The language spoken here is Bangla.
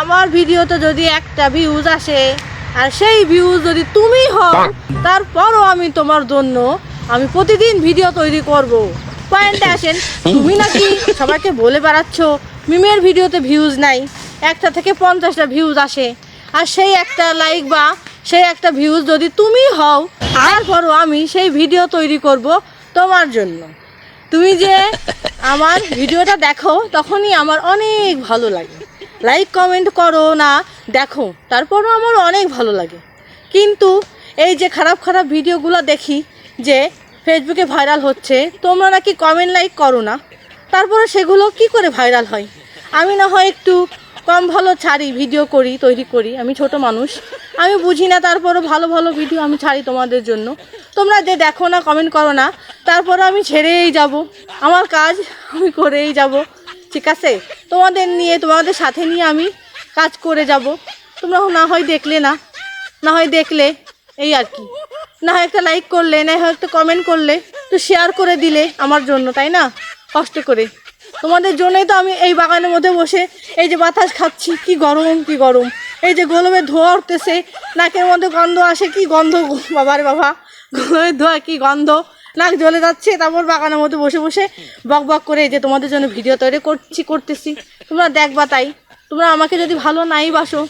আমার ভিডিওতে যদি একটা ভিউজ আসে আর সেই ভিউজ যদি তুমি হও তারপরও আমি তোমার জন্য আমি প্রতিদিন ভিডিও তৈরি করব। পয়েন্টে আসেন তুমি নাকি সবাইকে বলে বেড়াচ্ছ মিমের ভিডিওতে ভিউজ নাই একটা থেকে পঞ্চাশটা ভিউজ আসে আর সেই একটা লাইক বা সেই একটা ভিউজ যদি তুমি হও তারপরও আমি সেই ভিডিও তৈরি করব তোমার জন্য। তুমি যে আমার ভিডিওটা দেখো তখনই আমার অনেক ভালো লাগে। লাইক কমেন্ট করো না। দেখো, তারপরও আমার অনেক ভালো লাগে। কিন্তু এই যে খারাপ খারাপ ভিডিওগুলো দেখি যে ফেসবুকে ভাইরাল হচ্ছে, তোমরা নাকি কমেন্ট লাইক করো না। তারপরে সেগুলো কি করে ভাইরাল হয়? আমি না হয় একটু কম ভালো ছাড়ি ভিডিও করি, তৈরি করি। আমি ছোট মানুষ। আমি বুঝি না তারপরও ভালো ভালো ভিডিও আমি ছাড়ি তোমাদের জন্য। তোমরা যে দেখো না কমেন্ট করো না তারপরে আমি ছেড়েই যাব। আমার কাজ আমি করেই যাব। ঠিক আছে? তোমাদের নিয়ে, তোমাদের সাথে নিয়ে আমি কাজ করে যাব। তোমরা না হয় দেখলে না না হয় দেখলে, এই আর কি। না হয় একটা লাইক করলে, না হয় একটা কমেন্ট করলে তো শেয়ার করে দিলে আমার জন্য, তাই না? কষ্ট করে। তোমাদের জন্যই তো আমি এই বাগানের মধ্যে বসে এই যে বাতাস খাচ্ছি, কি গরম কি গরম। এই যে গোলমে ধোয়া উঠতেছে, নাকের মধ্যে গন্ধ আসে, কি গন্ধ বাবারে বাবা। গোলমের ধোয়া, কি গন্ধ। নাক জ্বলে যাচ্ছে, তারপর বাগানের মধ্যে বসে বসে বক বক করে যে তোমাদের জন্য ভিডিও তৈরি করছি, করতেছি। তোমরা দেখবা তাই। তোমরা আমাকে যদি ভালো নাই বাসো।